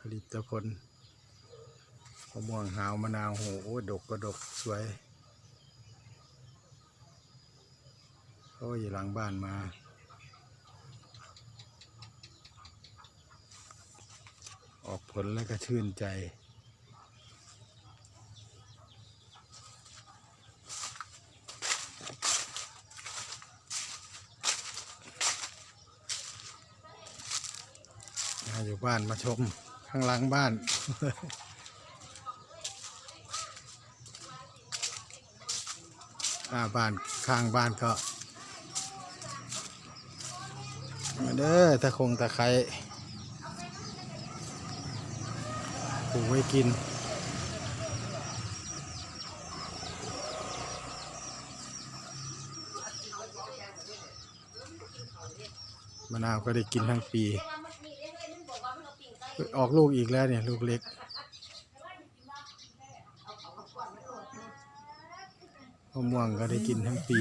ผลิตผลมะม่วงหาวมะนาวโหโอ้ยดกก็ดกสวยโอ้ยหลังบ้านมาออกผลแล้วก็ชื่นใจ อยู่บ้านมาชม ข้างหลังบ้าน หน้าบ้านข้างบ้านก็ มาเด้อตะคงตะไคร้ปลูกไว้กินมะนาวก็ได้กินทั้งปี ออกลูกอีกแล้วเนี่ย ลูกเล็ก มะม่วงก็ได้กินทั้งปี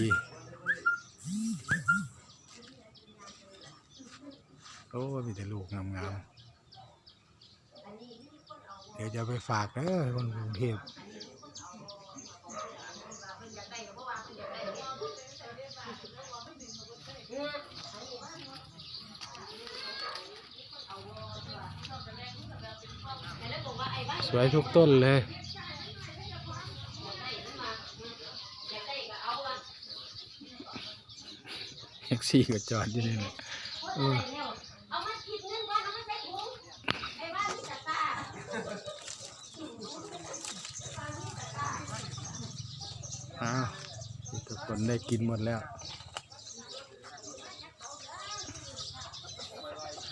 โอ้มีแต่ลูกงามๆ เดี๋ยวจะไปฝากเด้อคนกรุงเทพ สวยทุกต้นเลย แท็กซี่ก็จอดอยู่นี่แหละเออเอามาคิดเงินก่อนเอามาใส่ถุงไอ้บ้านนี่ตาตาอ้าวทุกคนได้กินหมดแล้ว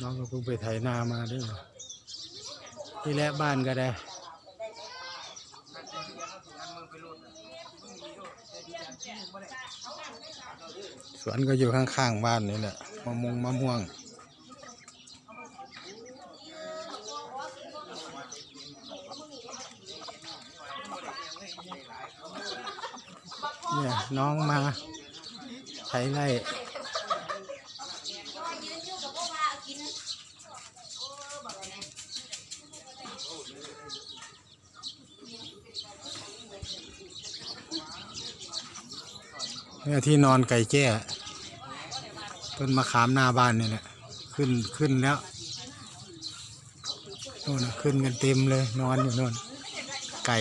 น้องก็เพิ่งไปไถนามาด้วย นี่แหละบ้านก็ได้สวนก็อยู่ข้างๆบ้านนี่แหละมะม่วงมะม่วงเนี่ยน้องมาไถไร่ ยืนอยู่กับพวกว่าเอากิน เนี่ยที่นอนไก่แจ้ต้นมะขามหน้าบ้านนี่แหละขึ้นขึ้นแล้วโน่นขึ้นกันเต็มเลยนอนอยู่โน่นไก่